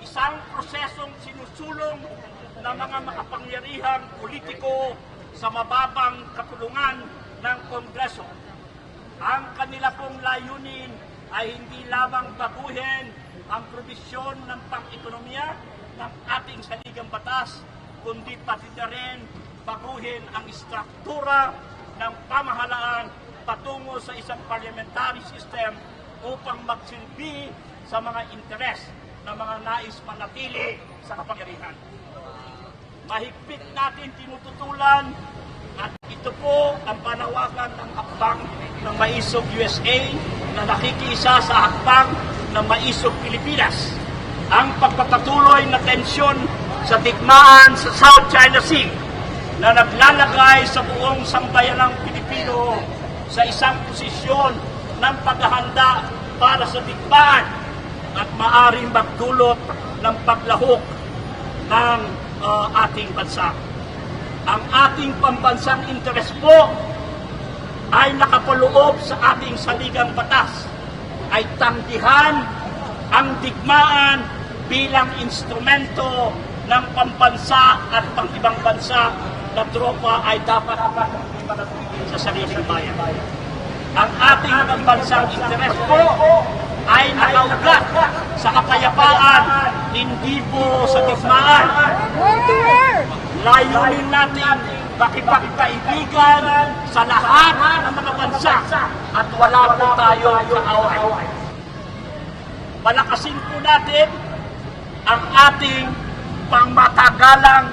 isang prosesong sinusulong ng mga makapangyarihang politiko sa mababang kapulungan ng Kongreso. Ang kanila pong layunin ay hindi lamang baguhin ang probisyon ng pang-ekonomiya ng ating saligang batas, kundi pati na rin baguhin ang istruktura ng pamahalaan patungo sa isang parliamentary system upang magsilbi sa mga interes ng mga nais manatili sa kapangyarihan. Mahigpit natin tinututulan at ito po ang panawagan ng hakbang ng Maisog USA na nakikiisa sa hakbang ng Maisog Pilipinas. Ang pagpapatuloy na tensyon sa digmaan sa South China Sea na naglalagay sa buong sambayanang Pilipino sa isang posisyon ng paghahanda para sa digmaan at maaring magdulot ng paglahok ng ah, ating bansa. Ang ating pambansang interes po ay nakapaloob sa ating saligang batas ay tanggihan ang digmaan bilang instrumento ng pambansa at pang ibang bansa na tropa ay dapat sa sariling bayan. Ang ating pambansang interes po ay nakaugat sa kapayapaan, hindi po sa digmaan. Layunin natin makipagkaibigan sa lahat ng mga bansa at wala po tayo kaaway. Palakasin po natin ang ating pangmatagalang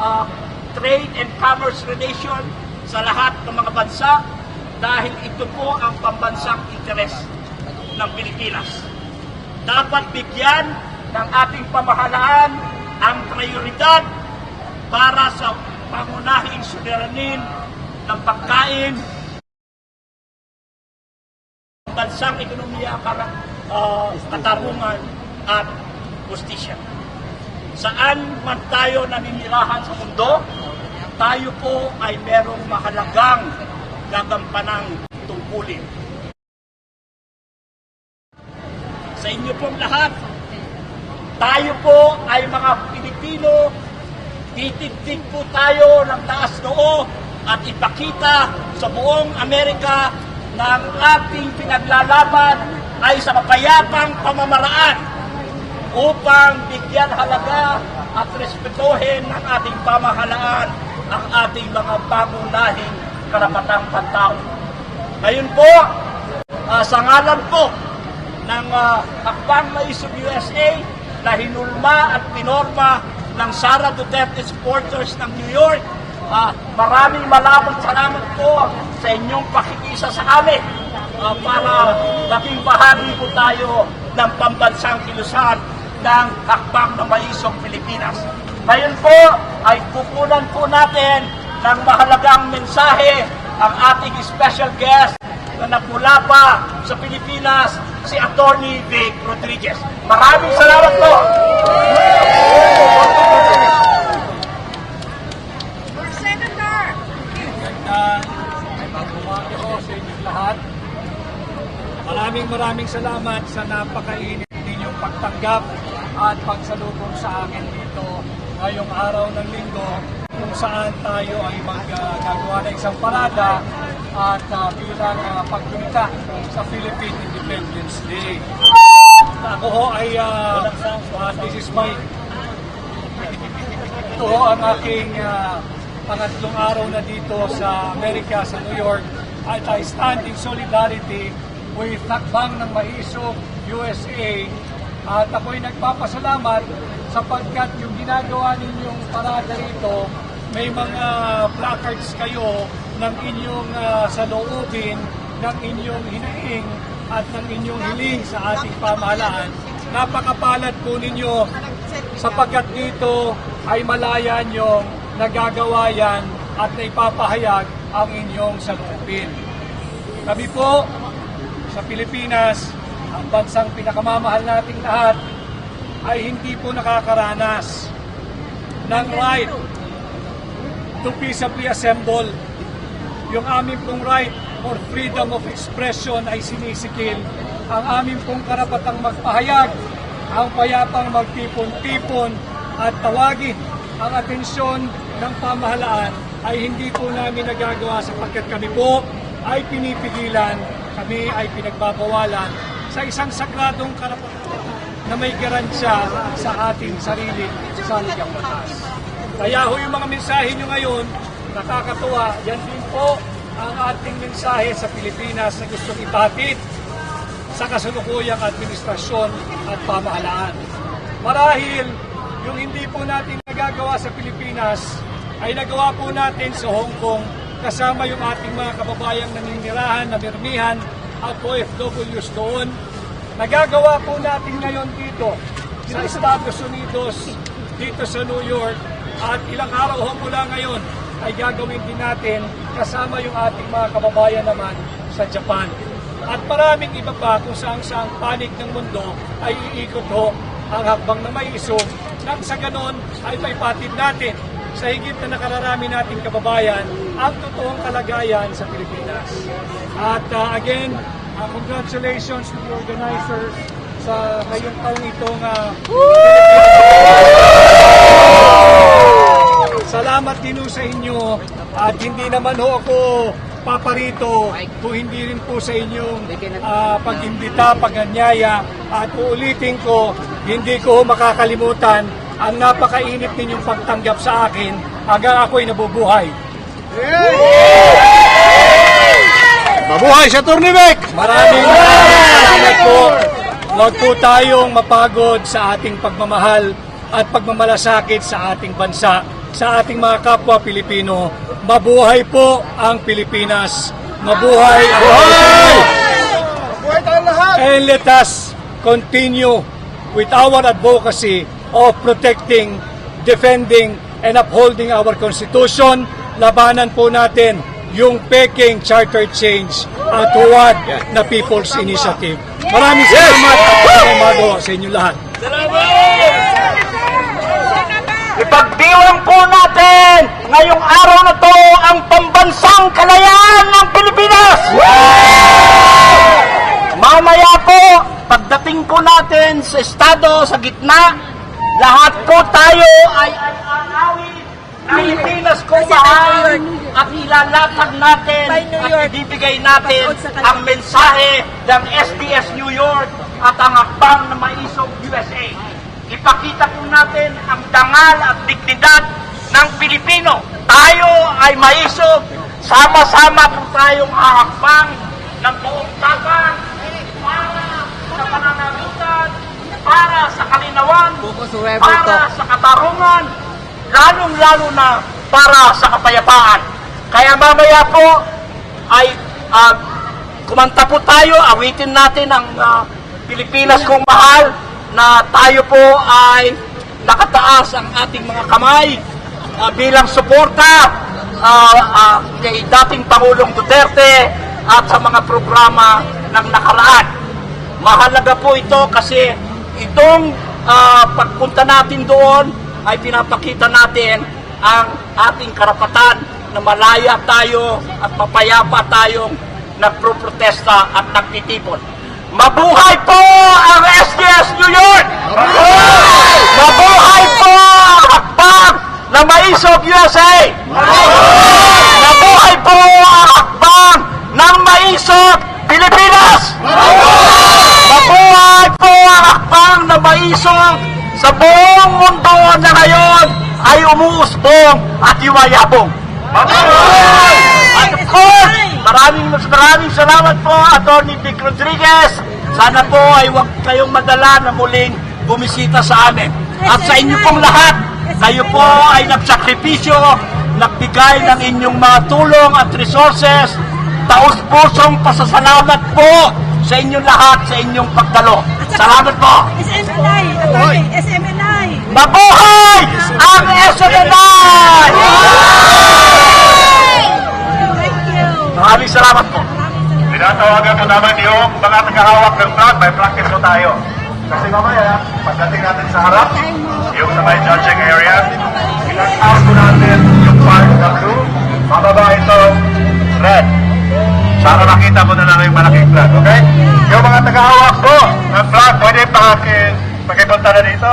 ah, trade and commerce relation sa lahat ng mga bansa dahil ito po ang pambansang interes ng Pilipinas. Dapat bigyan ng ating pamahalaan ang prioridad para sa pangunahing suliranin ng pagkain, bansang ekonomiya para uh, katarungan at justisya. Saan man tayo naninirahan sa mundo, tayo po ay merong mahalagang gagampanang tungkulin. Sa inyo pong lahat, tayo po ay mga Pilipino, titigtig po tayo ng taas noo at ipakita sa buong Amerika na ang ating pinaglalaban ay sa mapayapang pamamaraan upang bigyan halaga at respetuhin ng ating pamahalaan ang ating mga pangunahing karapatang pantao. Ngayon po, ah, sa ngalan po ng uh, Hakbang Maisog USA na hinulma at pinorma ng Sara Duterte supporters ng New York. Ah, maraming maraming salamat po sa inyong pakikisa sa amin ah, para maging bahagi po tayo ng pambansang kilusan ng Hakbang ng Maisog Pilipinas. Ngayon po ay kukunan po natin ng mahalagang mensahe ang ating special guest na nagmula pa sa Pilipinas, si Attorney Vic Rodriguez. Maraming salamat po! Senator! na ay magbumati ko sa inyong lahat. Maraming maraming salamat sa napakainit ninyong pagtanggap at pagsalubong sa akin dito ngayong araw ng linggo kung saan tayo ay maggagawa ng isang parada at uh, bilang uh, paggunita sa Philippine Independence Day. Ako ho ay uh, uh, this is my ito ho ang aking ah, pangatlong araw na dito sa Amerika, sa New York. At I stand in solidarity with Takbang ng Maisog, USA. At ako'y nagpapasalamat sapagkat yung ginagawa ninyong parada rito, may mga placards kayo ng inyong uh, saloobin, ng inyong hinaing at ng inyong hiling sa ating pamahalaan. Napakapalad po ninyo sapagkat dito ay malaya niyong nagagawa yan at naipapahayag ang inyong salupin. Kami po sa Pilipinas, ang bansang pinakamamahal nating lahat, ay hindi po nakakaranas ng right to peaceably assemble. Yung aming pong right for freedom of expression ay sinisikil. Ang aming pong karapatang magpahayag ang payapang magtipon-tipon at tawagin ang atensyon ng pamahalaan ay hindi po namin nagagawa sapagkat kami po ay pinipigilan, kami ay pinagbabawalan sa isang sagradong karapatan na may garansya sa ating sarili sa ligang batas. Kaya ho yung mga mensahe nyo ngayon, nakakatuwa, yan din po ang ating mensahe sa Pilipinas na gustong ibatid sa kasalukuyang administrasyon at pamahalaan. Marahil, yung hindi po natin nagagawa sa Pilipinas ay nagawa po natin sa Hong Kong kasama yung ating mga kababayang naninirahan, namirmihan at OFWs doon. Nagagawa po natin ngayon dito sa Estados Unidos, dito sa New York at ilang araw ho mula ngayon ay gagawin din natin kasama yung ating mga kababayan naman sa Japan. At maraming iba pa kung saan saang panig ng mundo ay iikot ho ang hakbang na may isog nang sa ganon ay maipatid natin sa higit na nakararami nating kababayan ang totoong kalagayan sa Pilipinas. At uh, again, uh, congratulations to the organizers sa ngayong taong itong uh, din sa inyo at hindi naman ho ako paparito kung hindi rin po sa inyong ah, pag-imbita, pag-anyaya at uulitin ko, hindi ko makakalimutan ang napakainit ninyong pagtanggap sa akin hanggang ako'y nabubuhay. Mabuhay sa Tournament! Maraming maraming salamat po. Huwag po tayong mapagod sa ating pagmamahal at pagmamalasakit sa ating bansa, sa ating mga kapwa Pilipino. Mabuhay po ang Pilipinas. Mabuhay ang Pilipinas. Mabuhay tayong lahat! And let us continue with our advocacy of protecting, defending, and upholding our Constitution. Labanan po natin yung Peking Charter Change at huwag na People's Initiative. Maraming salamat at umaga sa inyo lahat. Ipagdiwang po natin ngayong araw na to ang pambansang kalayaan ng Pilipinas! Mamaya po, pagdating po natin sa estado, sa gitna, lahat po tayo ay aarawin ng Pilipinas kung mahal at ilalatag natin at ibibigay natin ang mensahe ng SDS New York at ang akbang na maisog USA. Ipakita po natin ang dangal at dignidad ng Pilipino. Tayo ay maisog, sama-sama po tayong ahakbang ng buong tapang para sa pananagutan, para sa kalinawan, para sa katarungan, lalong-lalo na para sa kapayapaan. Kaya mamaya po ay ah, kumanta po tayo, awitin natin ang ah, Pilipinas kong mahal na tayo po ay nakataas ang ating mga kamay ah, bilang suporta ah, ah, kay dating Pangulong Duterte at sa mga programa ng nakaraan. Mahalaga po ito kasi itong ah, pagpunta natin doon ay pinapakita natin ang ating karapatan na malaya tayo at mapayapa tayong nagproprotesta at nagtitipon. Mabuhay po ang SDS New York! Mabuhay po ang hakbang na maisog USA! Mabuhay po ang hakbang ng maisog Pilipinas! Mabuhay po ang hakbang na maisog sa buong mundo na ngayon ay umuusbong at yumayabong. Mabuhay! At of course, maraming maraming salamat po, Atty. Vic Rodriguez. Sana po ay huwag kayong madala na muling bumisita sa amin. At sa inyo pong lahat, kayo po ay nagsakripisyo, nagbigay ng inyong mga tulong at resources. Taos-pusong pasasalamat po sa inyong lahat sa inyong pagdalo. Salamat po. SMNI, SMNI. Mabuhay ang you. Maraming salamat po. Tinatawagan po naman yung mga tagahawak ng flag, may practice po tayo. Kasi mamaya, pagdating natin sa harap, yung sa may judging area, ilang po natin yung part na blue, mababa ito, red. Para makita mo na lang yung malaking flag, okay? Yung mga tagahawak po ng flag, pwede paki, Pakipunta na dito.